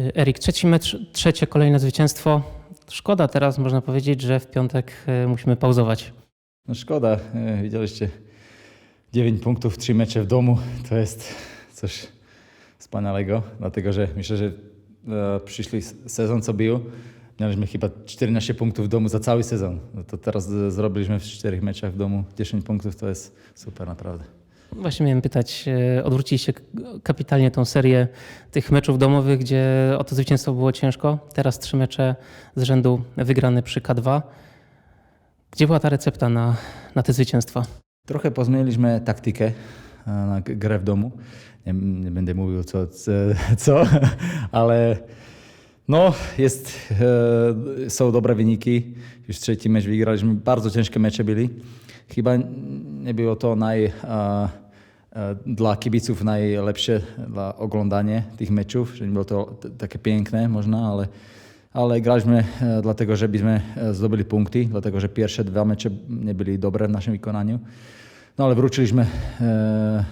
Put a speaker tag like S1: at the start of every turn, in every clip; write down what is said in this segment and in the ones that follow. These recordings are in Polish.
S1: Y, Erik, trzeci mecz, trzecie kolejne zwycięstwo. Szkoda teraz, można powiedzieć, że w piątek y, musimy pauzować.
S2: No szkoda, e, widzieliście 9 punktów, 3 mecze w domu, to jest coś wspaniałego, dlatego że myślę, że e, przyszły sezon co był, mieliśmy chyba 14 punktów w domu za cały sezon. No to teraz e, zrobiliśmy w 4 meczach w domu 10 punktów, to jest super naprawdę.
S1: Właśnie miałem pytać, y, odwróciliście kapitalnie tą serię tych meczów domowych, gdzie o to zwycięstwo było ciężko. Teraz trzy mecze z rzędu wygrane przy K2. Gdzie była ta recepta na, na te zwycięstwa?
S2: Trochę pozmieniliśmy taktykę e, na grę w domu. Nie, nie będę mówił co, co, co ale no, jest, e, są dobre wyniki. Już trzeci mecz wygraliśmy. Bardzo ciężkie mecze byli. Chyba nie było to naj, e, e, dla kibiców najlepsze dla oglądania tych meczów, nie było to takie piękne można, ale, ale graliśmy e, dlatego, żebyśmy zdobyli punkty, dlatego, że pierwsze dwa mecze nie byli dobre w naszym wykonaniu. No ale wróciliśmy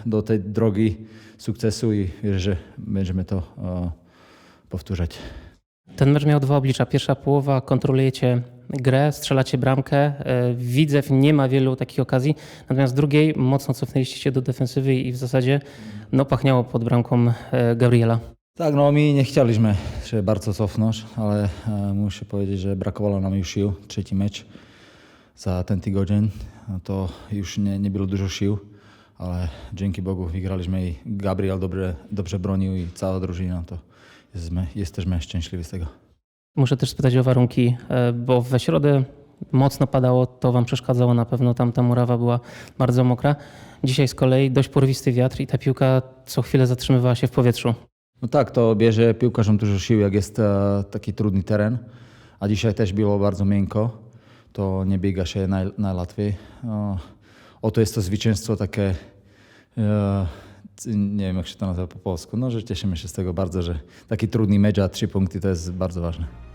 S2: do tej drogi sukcesu i wierzę, że będziemy to powtórzać.
S1: Ten mecz miał dwa oblicza. Pierwsza połowa kontrolujecie grę, strzelacie bramkę. E, Widzew nie ma wielu takich okazji. Natomiast drugiej mocno cofnęliście się do defensywy i w zasadzie no, pachniało pod bramką e, Gabriela.
S2: Tak, no my nie chcieliśmy się bardzo cofnąć, ale e, muszę powiedzieć, że brakowało nam już sił. Trzeci mecz za ten tydzień, no to już nie, nie było dużo sił, ale dzięki Bogu wygraliśmy i Gabriel dobrze, dobrze bronił i cała drużyna, to jesteśmy, jesteśmy szczęśliwi z tego.
S1: Muszę też spytać o warunki, e, bo we środę mocno padało, to wam przeszkadzało na pewno, tam ta murawa była bardzo mokra. Dzisiaj z kolei dość porwisty wiatr i ta piłka co chwilę zatrzymywała się w powietrzu.
S2: No tak, to bierze piłkarzom dużo sił, jak jest e, taki trudny teren, a dzisiaj też było bardzo miękko, to nie biega się naj, najłatwiej. Oto jest to zwycięstwo takie, e, nie wiem jak się to nazywa po polsku, no że cieszymy się z tego bardzo, że taki trudny mecz, a trzy punkty to jest bardzo ważne.